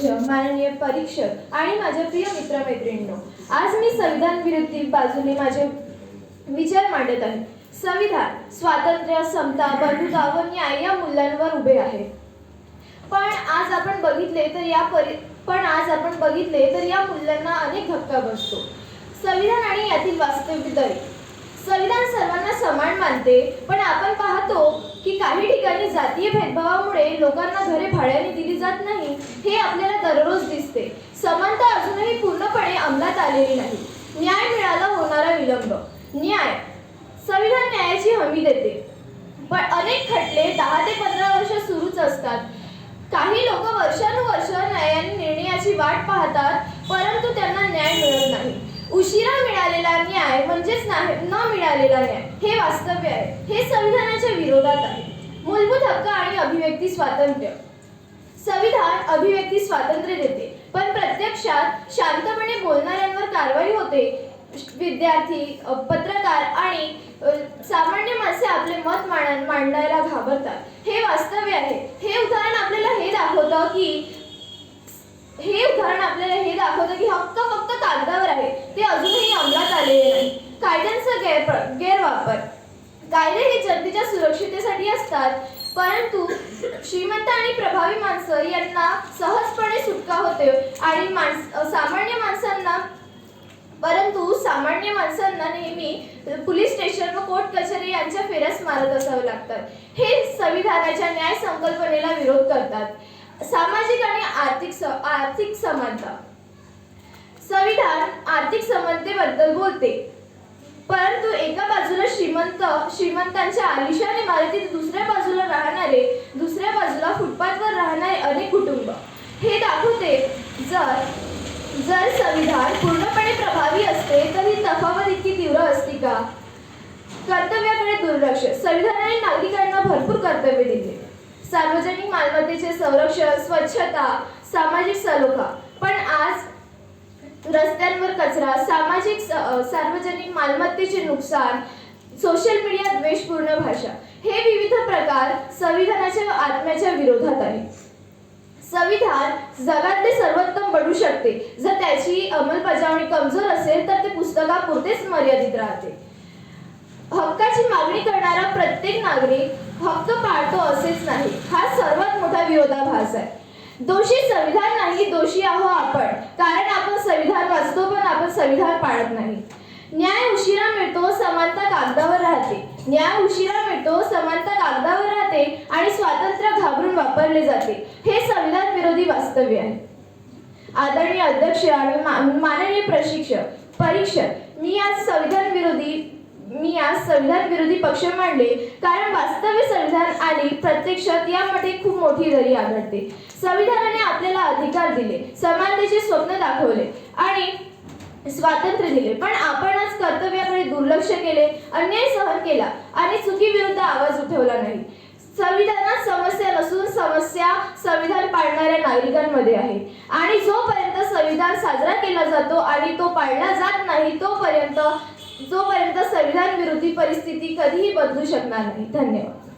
अध्यक्ष माननीय परीक्षक आणि माझ्या प्रिय मित्रमैत्रिणींनो आज मी संविधान विरुद्धी बाजूने माझे विचार मांडत आहे. संविधान स्वातंत्र्य समता बंधुता व न्याय या मूल्यांवर उभे आहे. पण आज आपण बघितले तर या परि पण आज आपण बघितले तर या मूल्यांना अनेक धक्का बसतो. संविधान आणि यातील वास्तविक दरी संविधान सर्वांना समान मानते पण आपण पाहतो की काही ठिकाणी जातीय भेदभावामुळे लोकांना घरे भाड्याने दिली जात नाही हे आपल्याला दररोज दिसते. समानता अजूनही पूर्णपणे अंमलात आलेली नाही. न्याय मिळाला होणारा विलंब. न्याय. संविधान न्यायाची हमी देते. पण अनेक खटले दहा ते पंधरा वर्ष सुरूच असतात. काही लोक वर्षानुवर्ष न्यायाने निर्णयाची वाट पाहतात परंतु त्यांना न्याय मिळत मिळालेला न्याय म्हणजेच न मिळालेला न्याय. हे वास्तव्य आहे. हे संविधानाच्या विरोधात आहे. मूलभूत हक्क आणि अभिव्यक्ती स्वातंत्र्य. संविधान अभिव्यक्ती स्वातंत्र्य देते. पण प्रत्यक्षात शांतपणे बोलणाऱ्यांवर कारवाई होते. विद्यार्थी पत्रकार आणि सामान्य माणसे आपले मत मांड मांडायला घाबरतात. हे वास्तव्य आहे. हे उदाहरण आपल्याला हे दाखवतं की हे उदाहरण आपल्याला हे दाखवतं की हक्क फक्त कागद आहे. ते अजूनही अंमलात आलेले नाही. कायद्यांचा गैर गैरवापर. कायदे हे जनतेच्या सुरक्षितेसाठी असतात. परंतु श्रीमंत आणि प्रभावी माणसं यांना सहजपणे सुटका होते आणि माणस सामान्य माणसांना परंतु सामान्य माणसांना नेहमी पोलीस स्टेशन व कोर्ट कचेरी यांच्या फेऱ्यास मारत असावे लागतात. हे संविधानाच्या न्याय संकल्पनेला विरोध करतात. सामाजिक आणि आर्थिक स आर्थिक समानता. संविधान आर्थिक समानतेबद्दल बोलते. परंतु एका बाजूला श्रीमंत श्रीमंतांच्या आलिशान इमारतीत दुसऱ्या बाजूला राहणारे दुसऱ्या बाजूला फुटपाथवर राहणारे अनेक कुटुंब. हे दाखवते जर जर संविधान पूर्णपणे प्रभावी असते तर ही तफावत इतकी तीव्र असती का? कर्तव्याकडे दुर्लक्ष. संविधानाने नागरिकांना भरपूर कर्तव्य दिले. सार्वजनिक मालमत्तेचे संरक्षण स्वच्छता सामाजिक सलोखा. पण आज रस्त्यांवर कचरा सामाजिक सार्वजनिक मालमत्तेचे नुकसान सोशल मीडिया द्वेषपूर्ण भाषा हे विविध प्रकार संविधानाच्या आत्म्याच्या विरोधात आहे संविधान जगातले सर्वोत्तम बनू शकते. जर त्याची अंमलबजावणी कमजोर असेल तर ते पुस्तकापुरतेच मर्यादित राहते. हक्काची मागणी करणारा प्रत्येक नागरिक हक्क पाळतो असेच नाही. हा सर्वात मोठा विरोधाभास आहे. दोषी संविधान नाही दोषी आहो आपण. कारण आपण संविधान वाचतो पण आपण संविधान पाळत नाही. न्याय उशिरा मिळतो समानता कागदावर राहते. न्याय उशिरा मिळतो समानता कागदावर राहते आणि स्वातंत्र्य घाबरून वापरले जाते. हे संविधान विरोधी वास्तव्य आहे. आदरणीय अध्यक्ष आणि मा- माननीय प्रशिक्षक परीक्षक मी आज संविधान विरोधी संविधान विरोधी पक्ष मांडले कारण वास्तव्य संविधान आणि प्रत्यक्षात यामध्ये खूप मोठी दरी आढळते. संविधानाने आपल्याला अधिकार दिले समानतेचे स्वप्न दाखवले आणि स्वातंत्र्य दिले. पण आपणच कर्तव्याकडे दुर्लक्ष केले अन्याय सहन केला आणि चुकीविरुद्ध आवाज उठवला नाही. संविधानात समस्या नसून समस्या संविधान पाळणाऱ्या नागरिकांमध्ये आहे. आणि जोपर्यंत संविधान साजरा केला जातो आणि तो पाळला जात नाही तोपर्यंत जोपर्यंत संविधान विरोधी परिस्थिती कधीही बदलू शकणार नाही. धन्यवाद.